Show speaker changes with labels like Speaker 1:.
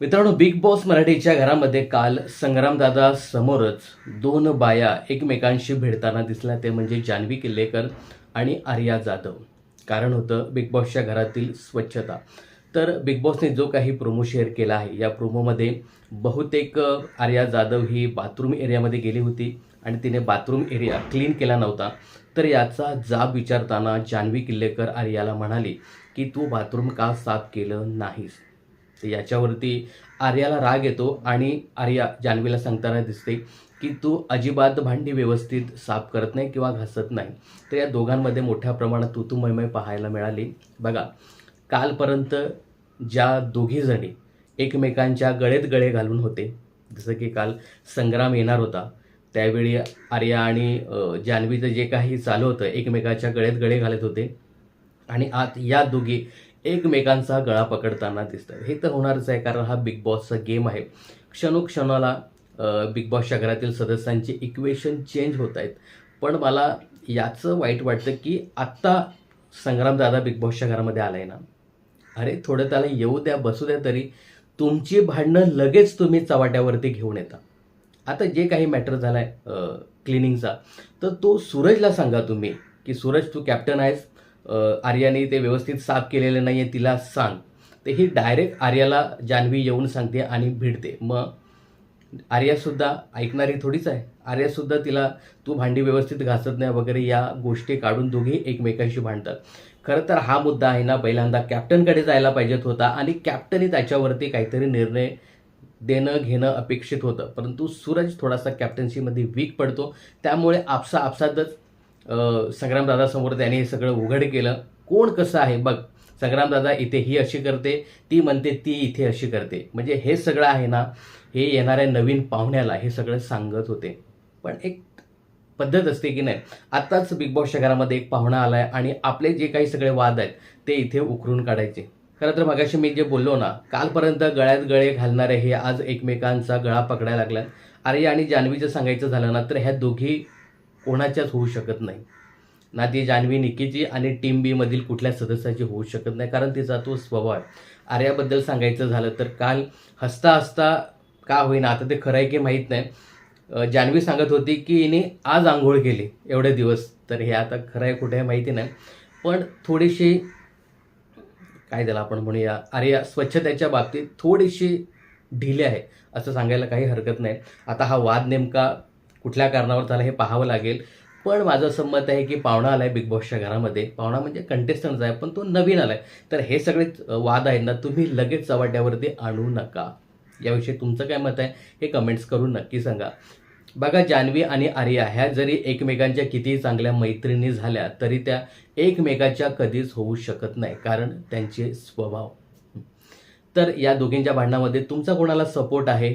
Speaker 1: मित्रांनो big boss मराठीच्या घरामध्ये काल संग्रामदादा समोरच दोन बाया एकमेकांशी भिडताना दिसल्या. ते म्हणजे जान्हवी किल्लेकर आणि आर्या जाधव. कारण होतं बिग बॉसच्या घरातील स्वच्छता. तर बिग बॉसने जो काही प्रोमो शेअर केला आहे या प्रोमोमध्ये बहुतेक आर्या जाधव ही बाथरूम एरियामध्ये गेली होती आणि तिने बाथरूम एरिया क्लीन केला नव्हता. तर याचा जाब विचारताना जान्हवी किल्लेकर आर्याला म्हणाली की तू बाथरूम का साफ केलं नाहीस? तर याच्यावरती आर्याला राग येतो आणि आर्या जान्हवीला सांगताना दिसते की तू अजिबात भांडी व्यवस्थित साफ करत नाही किंवा घासत नाही. तर या दोघांमध्ये मोठ्या प्रमाणात तू तू पाहायला मिळाली. बघा कालपर्यंत ज्या दोघीजणी एकमेकांच्या गळेत गळे घालून होते जसं की काल संग्राम येणार होता त्यावेळी आर्या आणि जान्हवीचं जे काही चालू होतं एकमेकाच्या गळेत गळे घालत होते. आणि आत या दोघी एकमेकांचा गळा पकडताना दिसतात. हे तर होणारच आहे कारण हा बिग बॉसचा गेम आहे. क्षणोक्षणाला बिग बॉसच्या घरातील सदस्यांचे इक्वेशन चेंज होत आहेत. पण मला याचं वाईट वाटतं की आत्ता संग्रामदादा बिग बॉसच्या घरामध्ये आहे ना. अरे थोडं त्याला येऊ द्या बसू द्या तरी. तुमची भांडणं लगेच तुम्ही चवाट्यावरती घेऊन येता. आता जे काही मॅटर झाला आहे क्लिनिंगचा तर तो सूरजला सांगा तुम्ही की सूरज तू कॅप्टन आहेस. आर्याने ते व्यवस्थित साफ केलेलं नाही आहे तिला सांग. तर ही डायरेक्ट आर्याला जान्हवी येऊन सांगते आणि भिडते मग आर्यासुद्धा ऐकणारी थोडीच आहे. आर्यासुद्धा तिला तू भांडी व्यवस्थित घासत नाही वगैरे या गोष्टी काढून दोघी एकमेकांशी भांडतात. खरं तर हा मुद्दा आहे ना पहिल्यांदा कॅप्टनकडे जायला पाहिजेत होता आणि कॅप्टनही त्याच्यावरती काहीतरी निर्णय देणं घेणं अपेक्षित होतं. परंतु सूरज थोडासा कॅप्टन्सीमध्ये वीक पडतो. त्यामुळे आपसा आपसातच संग्रामदादासमोर त्याने हे सगळं उघड केलं. कोण कसं आहे? बघ संग्रामदादा इथे ही अशी करते ती म्हणते ती इथे अशी करते. म्हणजे हे सगळं आहे ना हे येणाऱ्या नवीन पाहुण्याला हे सगळं सांगत होते. पण एक पद्धत असते की नाही आत्ताच बिग बॉसच्या घरामध्ये एक पाहुणा आला आहे आणि आपले जे काही सगळे वाद आहेत ते इथे उकरून काढायचे. खरं तर मगाशी मी जे बोललो ना कालपर्यंत गळ्यात गळे घालणारे हे आज एकमेकांचा गळा पकडायला लागला अरे आणि जान्हवीचं सांगायचं झालं ना तर ह्या दोघी कोणाच्याच होऊ शकत नाही. ना ती जान्हवी निकीची आणि टीम बी मधील कुठल्या सदस्याची होऊ शकत नाही कारण तिचा तो स्वभाव आहे. आर्याबद्दल सांगायचं झालं तर काल हसता हसता का होईना आता ते खरं आहे की माहीत नाही. जान्हवी सांगत होती की हिने आज आंघोळ केली एवढे दिवस. तर हे आता खरं आहे कुठे आहे माहिती नाही. पण थोडीशी काय त्याला आपण म्हणूया आर्या स्वच्छतेच्या बाबतीत थोडीशी ढिले आहे असं सांगायला काही हरकत नाही. आता हा वाद नेमका कुठल्या कारणावर त्याला हे पाहावं लागेल. पण माझं असं मत आहे की पाहुणा आलाय बिग बॉसच्या घरामध्ये. पाहुणा म्हणजे कंटेस्टंट आहे पण तो नवीन आलाय. तर हे सगळे वाद आहेत ना तुम्ही लगेच चवाट्यावरती आणू नका. याविषयी तुमचं काय मत आहे हे कमेंट्स करून नक्की सांगा. बघा जान्हवी आणि आर्या ह्या जरी एकमेकांच्या कितीही चांगल्या मैत्रिणी झाल्या तरी त्या एकमेकाच्या कधीच होऊ शकत नाही कारण त्यांचे स्वभाव. तर या दोघींच्या भांडणामध्ये तुमचा कोणाला सपोर्ट आहे?